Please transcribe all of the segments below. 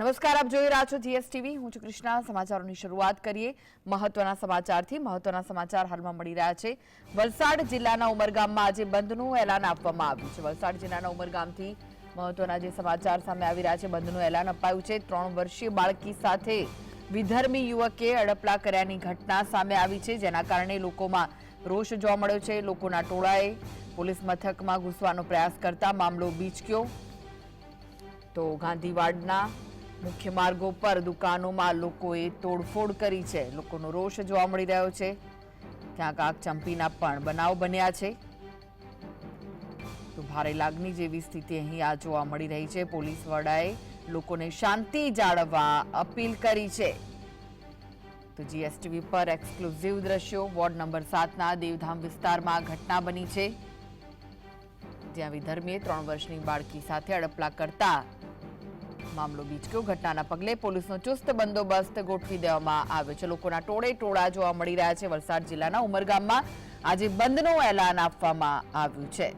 નમસ્કાર, આપ જોઈ રહ્યા છો જીએસટીવી. હું છું કૃષ્ણા. સમાચારોની શરૂઆત કરીએ. મહત્વના સમાચારથી મહત્વના સમાચાર હાલમાં મળી રહ્યા છે. વલસાડ જિલ્લાના ઉમરગામમાં આજે બંધનું એલાન આપવામાં આવ્યું છે. વલસાડ જિલ્લાના ઉમરગામથી મહત્વના જે સમાચાર સામે આવી રહ્યા છે, બંધનું એલાન અપાયું છે. ત્રણ વર્ષીય બાળકી સાથે વિધર્મી યુવકે અડપલા કર્યાની ઘટના સામે આવી છે, જેના કારણે લોકોમાં રોષ જોવા મળ્યો છે. લોકોના ટોળાએ પોલીસ મથકમાં ઘૂસવાનો પ્રયાસ કરતા મામલો બીચક્યો. તો ગાંધીવાડના મુખ્ય માર્ગો પર દુકાનોમાં લોકોએ તોડફોડ કરી છે. લોકોનો રોષ જોવા મળી રહ્યો છે. ક્યાંક આગ ચંપીના પણ બનાવ બન્યા છે. તો ભારે લાગણી જેવી સ્થિતિ અહીં આ જોવા મળી રહી છે. પોલીસ વડાએ લોકોને શાંતિ જાળવવા અપીલ કરી છે. તો જીએસટીવી પર એક્સક્લુઝિવ દ્રશ્યો. વોર્ડ નંબર સાતના દેવધામ વિસ્તારમાં ઘટના બની છે. જ્યાં વિધર્મીએ ત્રણ વર્ષની બાળકી સાથે અડપલા કરતા મામલો બીચક્યો ઘટનાના પગલે પોલીસનો ચુસ્ત બંદોબસ્ત ગોઠવી દેવામાં આવ્યો છે. લોકોના ટોળે ટોળા જોવા મળી રહ્યા છે. વલસાડ જિલ્લાના ઉમરગામમાં આજે બંધનું એલાન આપવામાં આવ્યું છે.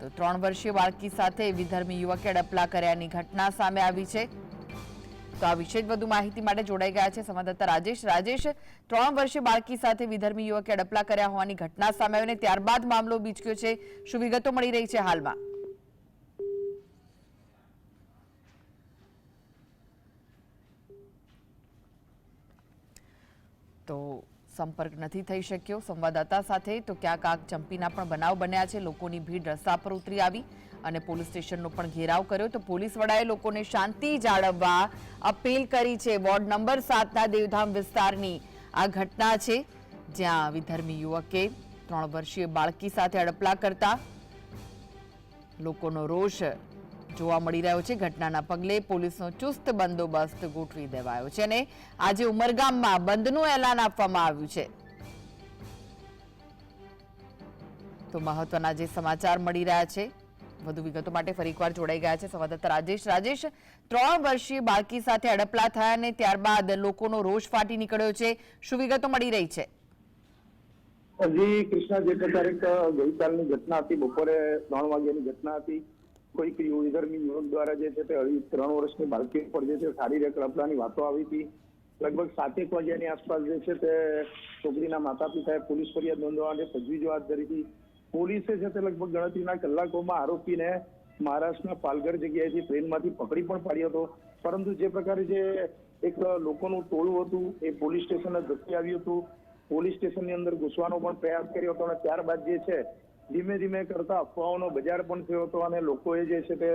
તો ત્રણ વર્ષીય બાળકી સાથે વિધર્મી યુવકે અડપલા કર્યાની ઘટના સામે આવી છે. તો આ વિશે વધુ માહિતી માટે જોડાઈ ગયા છે સંવાદદાતા રાજેશ. રાજેશ, ત્રણ વર્ષીય બાળકી સાથે વિધર્મી યુવકે અડપલા કર્યા હોવાની ઘટના સામે આવીને ત્યારબાદ મામલો બીચક્યો છે. શું વિગતો મળી રહી છે હાલમાં? તો સંપર્ક નથી થઈ શક્યો. સંવાદદાતા સાથે તો ક્યાંક આગ ચંપીના પણ બનાવ બન્યા છે. લોકોની ભીડ રસ્તા પર ઉતરી આવી અને પોલીસ સ્ટેશનનો પણ ઘેરાવ કર્યો. તો પોલીસ વડાએ લોકોને શાંતિ જાળવવા અપીલ કરી છે. વોર્ડ નંબર સાતના દેવધામ વિસ્તારની આ ઘટના છે, જ્યાં વિધર્મી યુવકે ત્રણ વર્ષીય બાળકી સાથે અડપલા કરતા લોકોનો રોષ જોવા મળી રહ્યો છે. ઘટનાના પગલે પોલીસનો ચુસ્ત બંદોબસ્ત ગોઠવી દેવાયો છે અને આજે ઉમરગામમાં બંધનું એલાન આપવામાં આવ્યું છે. તો મહત્વના જે સમાચાર મળી રહ્યા છે, વધુ વિગતો માટે ફરી એકવાર જોડાઈ ગયા છે સંવાદદાતા રાજેશ. રાજેશ, ત્રણ વર્ષીય બાળકી સાથે અડપલા થયા અને ત્યારબાદ લોકોનો રોષ ફાટી નીકળ્યો છે. શું વિગતો મળી રહી છે? હજી કૃષ્ણ, જે પ્રકારે ગઈકાલની ઘટના હતી, બપોરે ત્રણ વાગ્યાની ઘટના હતી. કોઈક વિધર્મી યુવક દ્વારા જે છે તે હજી ત્રણ વર્ષની બાળકી ઉપર જે છે શારીરિક કળપલાની વાતો આવી હતી. લગભગ સાતેક વાગ્યાની આસપાસ જે છે તે છોકરીના માતા પિતાએ પોલીસ ફરિયાદ નોંધવા માટે તજવીજો હાથ ધરી હતી. પોલીસે છે તે લગભગ ગણતરીના કલાકોમાં આરોપીને મહારાષ્ટ્રના પાલઘર જગ્યાએથી ટ્રેનમાંથી પકડી પણ પાડ્યો હતો. પરંતુ જે પ્રકારે જે એક લોકોનું ટોળું હતું, એ પોલીસ સ્ટેશને ધસી આવ્યું હતું. પોલીસ સ્ટેશનની અંદર ઘૂસવાનો પણ પ્રયાસ કર્યો હતો અને ત્યારબાદ જે છે ધીમે ધીમે કરતા અફવાઓનો બજાર પણ થયો હતો અને લોકોએ જે છે તે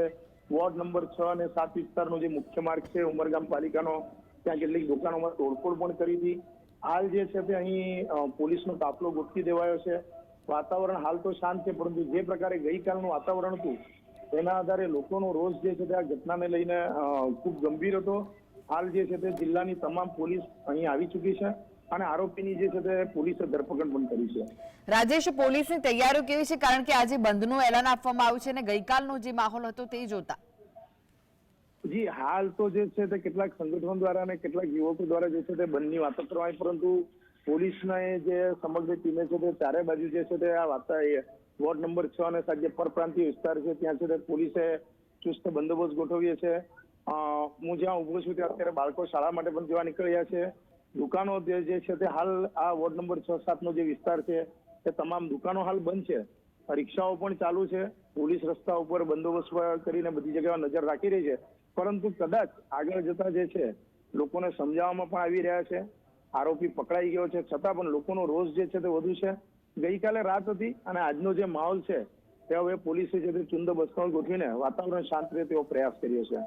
વોર્ડ નંબર છ અને સાત વિસ્તારનો જે મુખ્ય માર્ગ છે ઉમરગામ પાલિકાનો, ત્યાં કેટલીક દુકાનોમાં તોડફોડ પણ કરી હતી. હાલ જે છે તે અહીં પોલીસનો કાફલો ગોઠવી દેવાયો છે. વાતાવરણ હાલ તો શાંત છે, પરંતુ જે પ્રકારે ગઈકાલનું વાતાવરણ હતું, તેના આધારે લોકોનો રોષ જે છે તે આ ઘટનાને લઈને ખૂબ ગંભીર હતો. હાલ જે છે તે જિલ્લાની તમામ પોલીસ અહીં આવી ચૂકી છે. અને આરોપીની જે છે તે પોલીસે ધરપકડ પણ કરી છે. રાજેશ પોલીસની તૈયારીઓ કેવી છે? કારણ કે આજે બંધનું એલાન આપવામાં આવ્યું છે અને ગઈકાલનો જે માહોલ હતો તે જોતા. જી હાલ તો જે છે તે કેટલાક સંગઠનો દ્વારા અને કેટલાક યુવકો દ્વારા જે છે તે બંધની વાતો કરવા પરંતુ પોલીસના જે સમગ્ર ટીમે છે તે ચારે બાજુ જે છે તે આ વાતા વોર્ડ નંબર છ અને સાત જે પરપ્રાંતીય વિસ્તાર છે ત્યાં છે તે પોલીસે ચુસ્ત બંદોબસ્ત ગોઠવ્યો છે. હું જ્યાં ઊભો છું ત્યાં અત્યારે બાળકો શાળા માટે પણ જવા નીકળ્યા છે. દુકાનો જે છે તે હાલ આ વોર્ડ નંબર છ સાતનો જે વિસ્તાર છે, તે તમામ દુકાનો હાલ બંધ છે. રિક્ષાઓ પણ ચાલુ છે. પોલીસ રસ્તા ઉપર બંદોબસ્ત કરીને બધી જગ્યાએ નજર રાખી રહી છે. પરંતુ કદાચ આગળ જતા જે છે, લોકોને સમજાવવામાં પણ આવી રહ્યા છે. આરોપી પકડાઈ ગયો છે. છતાં પણ લોકોનો રોષ જે છે તે વધુ છે. ગઈકાલે રાત હતી અને આજનો જે માહોલ છે, તે હવે પોલીસે જે ચુંદ બસ્તો ગોઠવીને વાતાવરણ શાંત રહે તેવો પ્રયાસ કર્યો છે.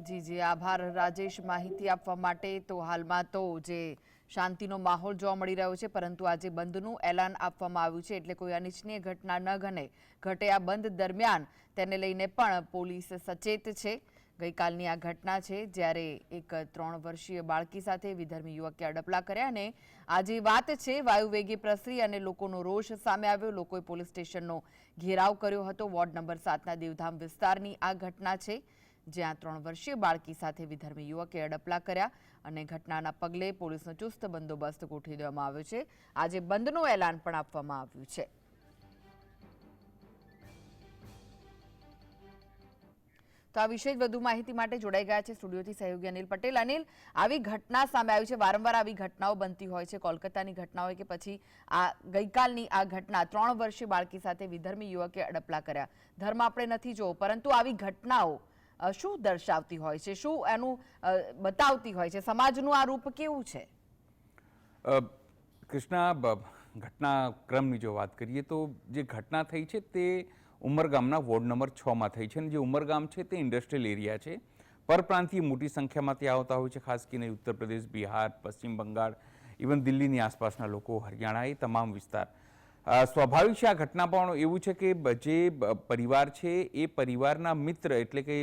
જી જી, આભાર રાજેશ માહિતી આપવા માટે. તો હાલમાં તો જે શાંતિનો માહોલ જોવા મળી રહ્યો છે, પરંતુ આજે બંધનું એલાન આપવામાં આવ્યું છે, એટલે કોઈ અનિચ્છનીય ઘટના ન ઘને ઘટે આ બંધ દરમિયાન. તેને લઈને પણ પોલીસ સચેત છે. ગઈકાલની આ ઘટના છે, જ્યારે એક ત્રણ વર્ષીય બાળકી સાથે વિધર્મી યુવકે અડપલા કર્યા અને આજે વાત છે વાયુવેગે પ્રસરી અને લોકોનો રોષ સામે આવ્યો. લોકોએ પોલીસ સ્ટેશનનો ઘેરાવ કર્યો હતો. વોર્ડ નંબર સાતના દેવધામ વિસ્તારની આ ઘટના છે. જ્યાં ત્રણ વર્ષીય બાળકી સાથે વિધર્મી યુવકે અડપલા કર્યા અને ઘટનાના પગલે પોલીસનો ચુસ્ત બંદોબસ્ત ગોઠવી દેવામાં આવ્યો છે. આજે બંધનું એલાન પણ આપવામાં આવ્યું છે. તો આ વિશે વધુ માહિતી માટે જોડાઈ ગયા છે સ્ટુડિયોથી સહયોગી અનિલ પટેલ. અનિલ, આવી ઘટના સામે આવી છે. વારંવાર આવી ઘટનાઓ બનતી હોય છે. કોલકાતાની ઘટના હોય કે પછી આ ગઈકાલની આ ઘટના ત્રણ વર્ષીય બાળકી સાથે વિધર્મી યુવકે અડપલા કર્યા. ધર્મ આપણે નથી જોવો, પરંતુ આવી ઘટનાઓ શું દર્શાવતી હોય છે? શું એનું બતાવતી હોય છે? સમાજનું આ રૂપ કેવું છે? કૃષ્ણા ઘટનાક્રમની જો વાત કરીએ તો જે ઘટના થઈ છે તે ઉમરગામના વોર્ડ નંબર છમાં થઈ છે અને જે ઉમરગામ છે તે ઇન્ડસ્ટ્રીયલ એરિયા છે. પરપ્રાંતીય મોટી સંખ્યામાં ત્યાં આવતા હોય છે, ખાસ કરીને ઉત્તર પ્રદેશ, બિહાર, પશ્ચિમ બંગાળ, ઇવન દિલ્હીની આસપાસના લોકો, હરિયાણા એ તમામ વિસ્તાર. સ્વાભાવિક છે આ ઘટના પણ એવું છે કે જે પરિવાર છે એ પરિવારના મિત્ર એટલે કે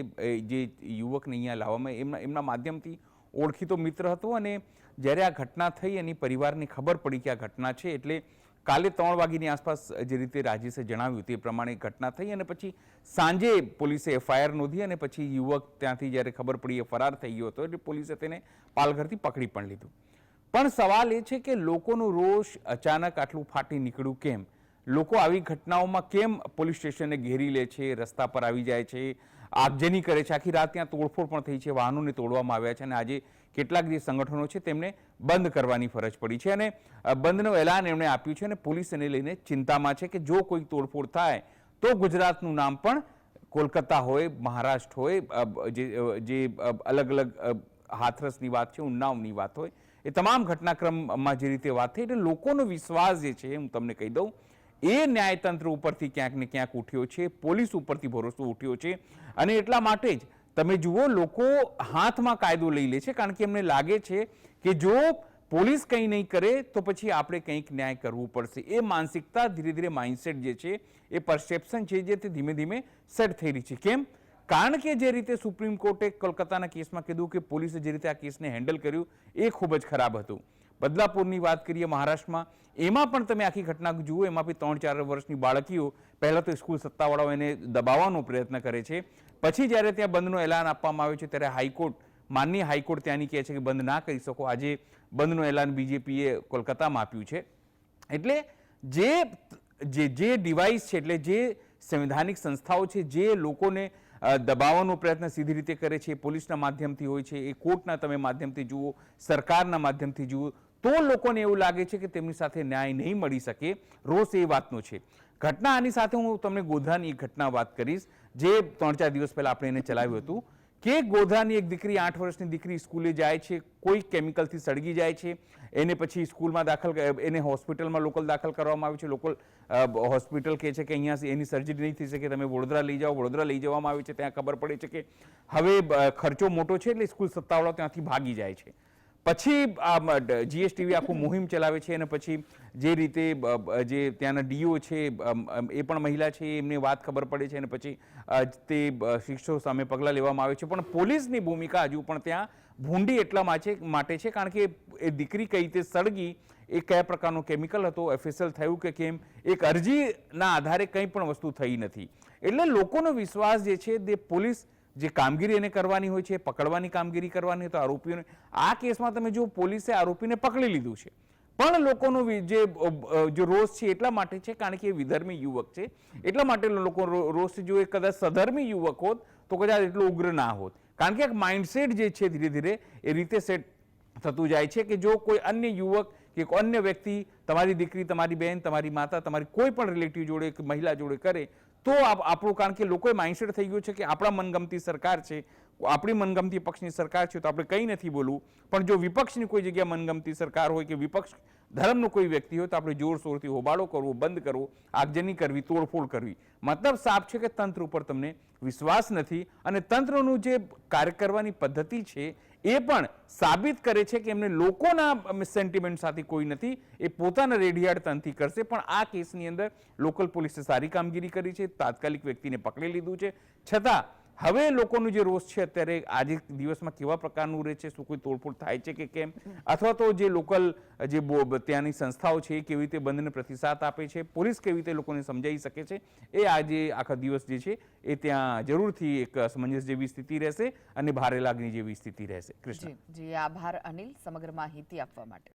જે યુવકને અહીંયા લાવવામાં એમના એમના માધ્યમથી ઓળખીતો મિત્ર હતો અને જ્યારે આ ઘટના થઈ એની પરિવારને ખબર પડી કે આ ઘટના છે એટલે કાલે ત્રણ વાગ્યાની આસપાસ જે રીતે રાજેશે જણાવ્યું તે પ્રમાણે ઘટના થઈ અને પછી સાંજે પોલીસે એફઆઈઆર નોંધી અને પછી યુવક ત્યાંથી જ્યારે ખબર પડી એ ફરાર થઈ ગયો હતો એટલે પોલીસે તેને પાલઘરથી પકડી પણ લીધું. પણ સવાલ એ છે કે લોકોનો રોષ અચાનક આટલું ફાટી નીકળ્યું કેમ? લોકો આવી ઘટનાઓમાં કેમ પોલીસ સ્ટેશનને ઘેરી લે છે, રસ્તા પર આવી જાય છે? આગજની કરે છે? આખી રાત ત્યાં તોડફોડ પણ થઈ છે, વાહનોને તોડવામાં આવ્યા છે અને આજે કેટલાક જે સંગઠનો છે તેમને બંધ કરવાની ફરજ પડી છે અને બંધનું એલાન એમણે આપ્યું છે અને પોલીસ એને લઈને ચિંતામાં છે કે જો કોઈ તોડફોડ થાય તો ગુજરાતનું નામ પણ કોલકાતા હોય, મહારાષ્ટ્ર હોય જે જે અલગ અલગ હાથરસની વાત છે, ઉન્નાવની વાત હોય એ તમામ ઘટનાક્રમમાં જે રીતે વાત થઈ, એટલે લોકોનો વિશ્વાસ જે છે, હું તમને કહી દઉં, એ ન્યાયતંત્ર ઉપરથી ક્યાંક ને ક્યાંક ઉઠ્યો છે, પોલીસ ઉપરથી ભરોસો ઉઠ્યો છે, અને એટલા માટે જ તમે જુઓ, લોકો હાથમાં કાયદો લઈ લે છે, કારણ કે એમને લાગે છે કે જો પોલીસ કંઈ નહીં કરે, તો પછી આપણે કંઈક ન્યાય કરવું પડશે. એ માનસિકતા ધીરે ધીરે માઇન્ડસેટ જે છે, એ પરસેપ્શન છે, જે તે ધીમે ધીમે સેટ થઈ રહી છે. કેમ? કારણ કે જે રીતે સુપ્રીમ કોર્ટે કોલકાતાના કેસમાં કીધું કે પોલીસે જે રીતે આ કેસને હેન્ડલ કર્યું, એ ખૂબ જ ખરાબ હતું. બદલાપુરની વાત કરીએ મહારાષ્ટ્રમાં, એમાં પણ તમે આખી ઘટના જુઓ, એમાં બી ત્રણ ચાર વર્ષની બાળકીઓ પહેલાં તો સ્કૂલ સત્તાવાળાઓ એને દબાવવાનો પ્રયત્ન કરે છે. પછી જ્યારે ત્યાં બંધનું એલાન આપવામાં આવ્યું છે, ત્યારે હાઈકોર્ટ માનની હાઈકોર્ટ ત્યાંની કહે છે કે બંધ ના કરી શકો. આજે બંધનું એલાન બીજેપીએ કોલકાતામાં આપ્યું છે. એટલે જે જે જે ડિવાઇસ છે, એટલે જે સંવિધાનિક સંસ્થાઓ છે, જે લોકોને દબાવવાનો પ્રયત્ન સીધી રીતે કરે છે, પોલીસના માધ્યમથી હોય છે, એ કોર્ટના તમે માધ્યમથી જુઓ, સરકારના માધ્યમથી જુઓ, તો લોકોને એવું લાગે છે કે તેમની સાથે ન્યાય નહીં મળી શકે. રોષ એ વાતનો છે. ઘટના આની સાથે હું તમને ગોધરાની એક ઘટના વાત કરીશ, જે ત્રણ ચાર દિવસ પહેલાં આપણે એને ચલાવ્યું હતું. કે ગોધરાની એક દીકરી આઠ વર્ષની દીકરી સ્કૂલે જાય છે, કોઈ કેમિકલથી સળગી જાય છે, એને પછી સ્કૂલમાં દાખલ એને હોસ્પિટલમાં લોકલ દાખલ કરવામાં આવ્યું છે. લોકલ હોસ્પિટલ કહે છે કે અહીંયા એની સર્જરી નહીં થઈ શકે, તમે વડોદરા લઈ જાઓ, વડોદરા લઈ જવામાં આવે છે, ત્યાં ખબર પડે છે કે હવે ખર્ચો મોટો છે એટલે સ્કૂલ સત્તાવાળો ત્યાંથી ભાગી જાય છે. પછી આ જીએસટીવી આખું મુહિમ ચલાવે છે અને પછી જે રીતે જે ત્યાંના ડીઓ છે એ પણ મહિલા છે, એમને વાત ખબર પડે છે અને પછી તે શિક્ષકો સામે પગલાં લેવામાં આવે છે. પણ પોલીસની ભૂમિકા હજુ પણ ત્યાં ભૂંડી એટલા માટે છે, કારણ કે એ દીકરી કઈ રીતે સળગી, એ કયા પ્રકારનો કેમિકલ હતો, એફએસએલ થયું કે કેમ, એક અરજીના આધારે કંઈ પણ વસ્તુ થઈ નથી. એટલે લોકોનો વિશ્વાસ જે છે, તે પોલીસ જે કામગીરી એને કરવાની હોય છે, પકડવાની કામગીરી કરવાની હોય તો આરોપીઓને આ કેસમાં તમે જો પોલીસે આરોપીને પકડી લીધું છે. પણ લોકોનો જે જે રોષ છે એટલા માટે છે, કારણ કે એ વિધર્મી યુવક છે. એટલા માટે લોકો રોષ જો એ કદાચ સધર્મી યુવક હોત, તો કદાચ એટલો ઉગ્ર ના હોત. કારણ કે એક માઇન્ડસેટ જે છે ધીરે ધીરે એ રીતે સેટ થતું જાય છે કે જો કોઈ અન્ય યુવક કે એક અન્ય વ્યક્તિ તમારી દીકરી, તમારી બહેન તમારી માતા, તમારી કોઈ પણ રિલેટિવ જોડે કે મહિલા જોડે કરે, તો આપણું કારણ કે લોકોએ માઇન્ડસેટ થઈ ગયું છે કે આપણા મનગમતી સરકાર છે, આપણી મનગમતી પક્ષની સરકાર છે, તો આપણે કંઈ નથી બોલવું. પણ જો વિપક્ષની કોઈ જગ્યા મનગમતી સરકાર હોય કે વિપક્ષ ધર્મનો કોઈ વ્યક્તિ હોય તો આપણે જોરશોરથી હોબાળો કરવો, બંધ કરવો, આગજની કરવી, તોડફોડ કરવી. મતલબ સાફ છે કે તંત્ર ઉપર તમને વિશ્વાસ નથી અને તંત્રનું જે કાર્ય કરવાની પદ્ધતિ છે એ પણ સાબિત કરે છે કે એમને લોકોના સેન્ટિમેન્ટ સાથે કોઈ નથી, એ પોતાના રેડિયાળ તંત્રથી કરશે. પણ આ કેસની અંદર લોકલ પોલીસે સારી કામગીરી કરી છે, તાત્કાલિક વ્યક્તિને પકડી લીધું છે. છતાં હવે લોકોનું જે રોષ છે અત્યારે આજે દિવસમાં કેવા પ્રકારનું રહે છે શું કોઈ તોડફોડ થાય છે કે કેમ? અથવા તો જે લોકલ જે ત્યાંની સંસ્થાઓ છે એ કેવી રીતે બંધને પ્રતિસાદ આપે છે? પોલીસ કેવી રીતે લોકોને સમજાવી શકે છે? એ આજે આખા દિવસ જે છે એ ત્યાં જરૂરથી એક સમંજસ જેવી સ્થિતિ રહેશે અને ભારે લાગણી જેવી સ્થિતિ રહેશે. કૃષ્ણ. જી આભાર અનિલ સમગ્ર માહિતી આપવા માટે.